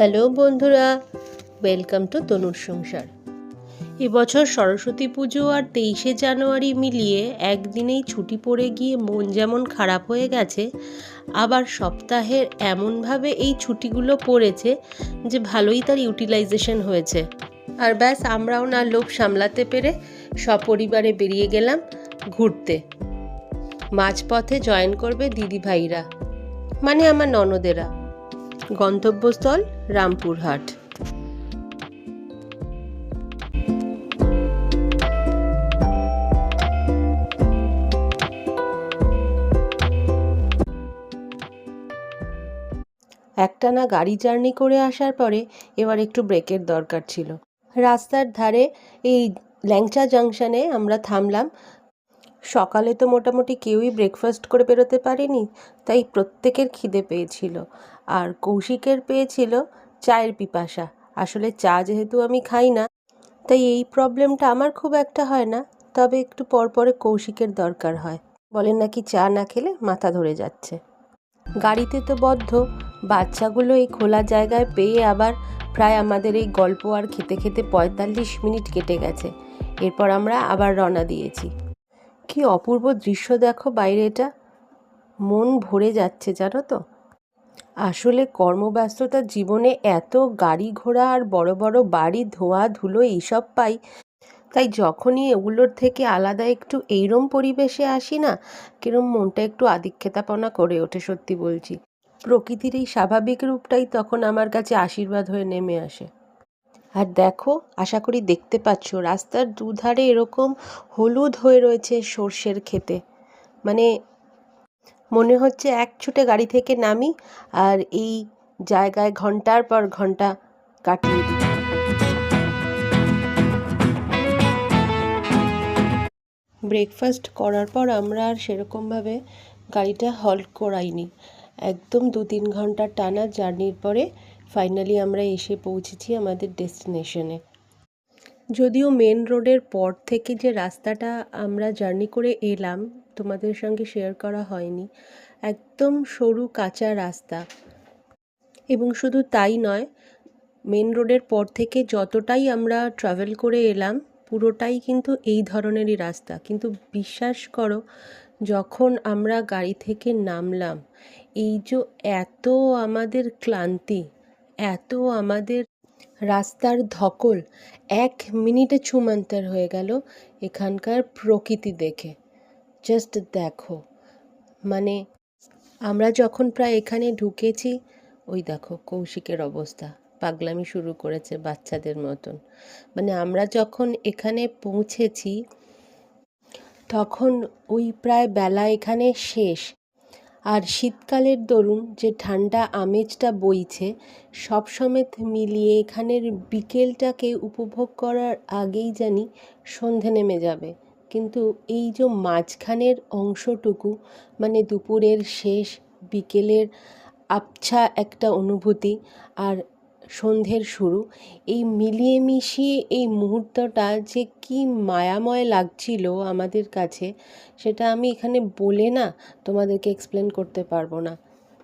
Hello বন্ধুরা welcome to তনুর সংসার। এবছর সরস্বতী পুজো আর তেইশে জানুয়ারি মিলিয়ে একদিনেই ছুটি পড়ে গিয়ে মন যেমন খারাপ হয়ে গেছে, আবার সপ্তাহের এমনভাবে এই ছুটিগুলো পড়েছে যে ভালোই তার ইউটিলাইজেশন হয়েছে। আর ব্যাস, আমরাও না লোভ সামলাতে পেরে সপরিবারে বেরিয়ে গেলাম ঘুরতে। মাঝপথে জয়েন করবে দিদি ভাইরা মানে আমার ননদেরা। গন্তব্যস্থল রামপুরহাট। একটানা গাড়ি জার্নি করে আসার পরে এবার একটু ব্রেকের দরকার ছিল। রাস্তার ধারে এই ল্যাংচা জাংশনে আমরা থামলাম। সকালে তো মোটামুটি কেউই ব্রেকফাস্ট করে বেরোতে পারেনি, তাই প্রত্যেকের খিদে পেয়েছিল। আর কৌশিকের পেয়েছিল চায়ের পিপাসা। আসলে চা যেহেতু আমি খাই না, তাই এই প্রবলেমটা আমার খুব একটা হয় না, তবে একটু পরপরে কৌশিকের দরকার হয়। বলেন নাকি চা না খেলে মাথা ধরে যাচ্ছে। গাড়িতে তো বদ্ধ, বাচ্চাগুলো এই খোলা জায়গায় পেয়ে আবার প্রায় আমাদের এই গল্প আর খেতে খেতে পঁয়তাল্লিশ মিনিট কেটে গেছে। এরপর আমরা আবার রওনা দিয়েছি। কি অপূর্ব দৃশ্য দেখো বাইরে এটা। মন ভরে যাচ্ছে, জানো তো। আসলে কর্মব্যস্ততার জীবনে এত গাড়ি ঘোড়া আর বড় বড় বাড়ি, ধোয়া, ধুলো এইসব পাই। তাই যখনই এগুলোর থেকে আলাদা একটু এইরম পরিবেশে আসি না, কিরম মনটা একটু আদিক্ষেতাপনা করে ওঠে, সত্যি বলছি। প্রকৃতির এই স্বাভাবিক রূপটাই তখন আমার কাছে আশীর্বাদ হয়ে নেমে আসে। আর দেখো, আশা করি দেখতে পাচ্ছ, রাস্তার দুধারে এরকম হলুদ হয়ে রয়েছে সর্ষের ক্ষেতে। মানে মনে হচ্ছে এক ছুটে গাড়ি থেকে নামি আর এই জায়গায় ঘণ্টার পর ঘণ্টা কাটিয়ে দিই। ব্রেকফাস্ট করার পর আমরা আর সেরকমভাবে গাড়িটা হল্ট করাইনি। একদম দু তিন ঘণ্টা টানা জার্নির পরে ফাইনালি আমরা এসে পৌঁছেছি আমাদের ডেস্টিনেশনে যদিও মেন রোডের পর থেকে যে রাস্তাটা আমরা জার্নি করে এলাম, তোমাদের সঙ্গে শেয়ার করা হয়নি। একদম সরু কাঁচা রাস্তা। এবং শুধু তাই নয় মেন রোডের পর থেকে যতটাই আমরা ট্রাভেল করে এলাম, পুরোটাই কিন্তু এই ধরনেরই রাস্তা। কিন্তু বিশ্বাস করো, যখন আমরা গাড়ি থেকে নামলাম, এই যে এত আমাদের ক্লান্তি এত আমাদের রাস্তার ধকল, এক মিনিটে ছুমান্তর হয়ে গেল এখানকার প্রকৃতি দেখে। জাস্ট দেখো। মানে আমরা যখন প্রায় এখানে ঢুকেছি, ওই দেখো কৌশিকের অবস্থা, পাগলামি শুরু করেছে বাচ্চাদের মতন। মানে আমরা যখন এখানে পৌঁছেছি, তখন ওই প্রায় বেলা এখানে শেষ। আর শীতকালের দরুন যে ঠান্ডা আমেজটা বইছে, সব সমেত মিলিয়ে এখানের বিকেলটাকে উপভোগ করার আগেই জানি সন্ধে নেমে যাবে। কিন্তু এই যে মাঝখানের অংশটুকু মানে দুপুরের শেষ বিকেলের আবছা একটা অনুভূতি, আর সন্ধ্যের শুরু। এই মিলিয়ে মিশিয়ে এই মুহূর্তটা যে কি মায়াময় লাগছিল আমাদের কাছে, সেটা আমি এখানে বলে না তোমাদেরকে এক্সপ্লেন করতে পারব না।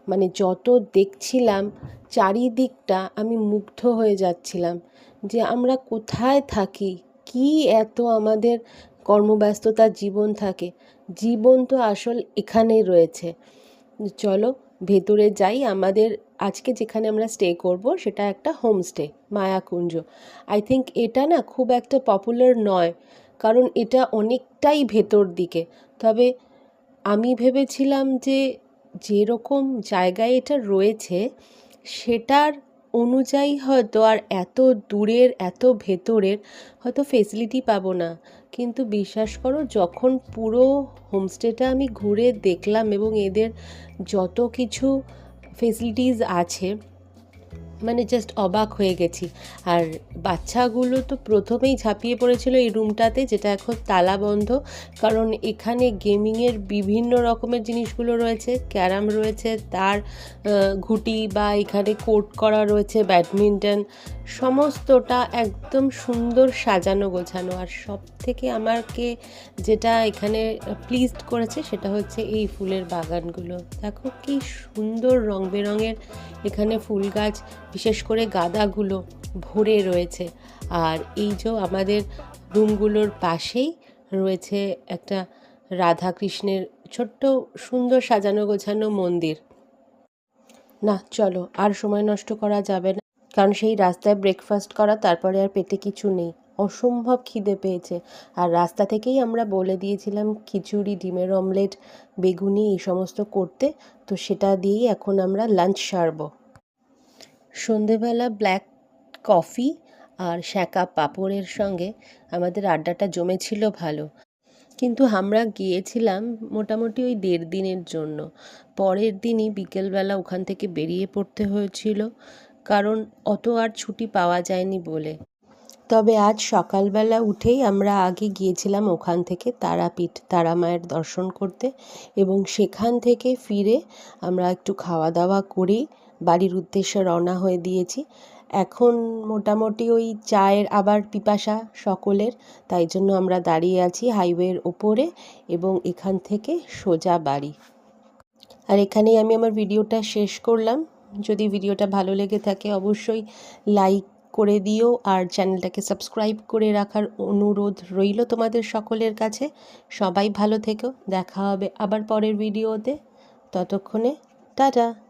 মানে যত দেখছিলাম, চারিদিকটা আমি মুগ্ধ হয়ে যাচ্ছিলাম যে আমরা কোথায় থাকি, কি এত আমাদের কর্মব্যস্ততার জীবন থাকে। জীবন তো আসল এখানেই রয়েছে। চলো ভেতরে যাই, আমাদের আজকে যেখানে আমরা স্টে করব সেটা একটা হোমস্টে মায়াকুঞ্জ। আই থিঙ্ক এটা না খুব একটা পপুলার নয়, কারণ এটা অনেকটাই ভেতর দিকে। তবে আমি ভেবেছিলাম যে যেরকম জায়গায় এটা রয়েছে, সেটার অনুযায়ী হয়তো আর এত দূরের, এত ভেতরের হয়তো ফেসিলিটি পাবো না। কিন্তু বিশ্বাস করো, যখন পুরো হোমস্টেটা আমি ঘুরে দেখলাম এবং এদের যত কিছু ফেসিলিটিস আছে মানে জাস্ট অবাক হয়ে গেছি। আর বাচ্চাগুলো তো প্রথমেই ঝাঁপিয়ে পড়েছিল এই রুমটাতে, যেটা এখন তালা বন্ধ। কারণ এখানে গেমিংয়ের বিভিন্ন রকমের জিনিসগুলো রয়েছে। ক্যারাম রয়েছে, তার ঘুটি বা এখানে কোর্ট করা রয়েছে, ব্যাডমিন্টন। সমস্তটা একদম সুন্দর সাজানো গোছানো। আর সব থেকে আমাকে যেটা এখানে প্লিজড করেছে সেটা হচ্ছে এই ফুলের বাগানগুলো। দেখো কি সুন্দর রং বেরঙের এখানে ফুল গাছ বিশেষ করে গাঁদাগুলো ভরে রয়েছে। আর এই যে আমাদের রুমগুলোর পাশেই রয়েছে একটা রাধা কৃষ্ণের ছোট্ট সুন্দর সাজানো গোছানো মন্দির। না, চলো, আর সময় নষ্ট করা যাবে না। কারণ সেই রাস্তায় ব্রেকফাস্ট করা, তারপরে আর পেটে কিছু নেই। অসম্ভব খিদে পেয়েছে। আর রাস্তা থেকেই আমরা বলে দিয়েছিলাম খিচুড়ি, ডিমের অমলেট বেগুনি, এই সমস্ত করতে। তো সেটা দিয়েই এখন আমরা লাঞ্চ সারবো। সন্ধেবেলা ব্ল্যাক কফি আর শ্যাকা পাঁপড়ের সঙ্গে আমাদের আড্ডাটা জমেছিল ভালো। কিন্তু আমরা গিয়েছিলাম মোটামুটি ওই দেড় দিনের জন্য। পরের দিনই বিকেলবেলা ওখান থেকে বেরিয়ে পড়তে হয়েছিল, কারণ অত আর ছুটি পাওয়া যায়নি বলে। তবে আজ সকালবেলা উঠেই আমরা আগে গিয়েছিলাম ওখান থেকে তারাপীঠ তারা মায়ের দর্শন করতে এবং সেখান থেকে ফিরে আমরা একটু খাওয়া দাওয়া করেই বাড়ির উদ্দেশ্যে রওনা হয়ে দিয়েছি। এখন মোটামুটি ওই চায়ের আবার পিপাসা সকলের, তাই জন্য আমরা দাঁড়িয়ে আছি হাইওয়ের ওপরে এবং এখান থেকে সোজা বাড়ি। আর এখানেই আমি আমার ভিডিওটা শেষ করলাম। যদি ভিডিওটা ভালো লেগে থাকে অবশ্যই লাইক করে দিও আর চ্যানেলটাকে সাবস্ক্রাইব করে রাখার অনুরোধ রইল তোমাদের সকলের কাছে। সবাই ভালো থেকো। দেখা হবে আবার পরের ভিডিওতে। ততক্ষণে, টাটা।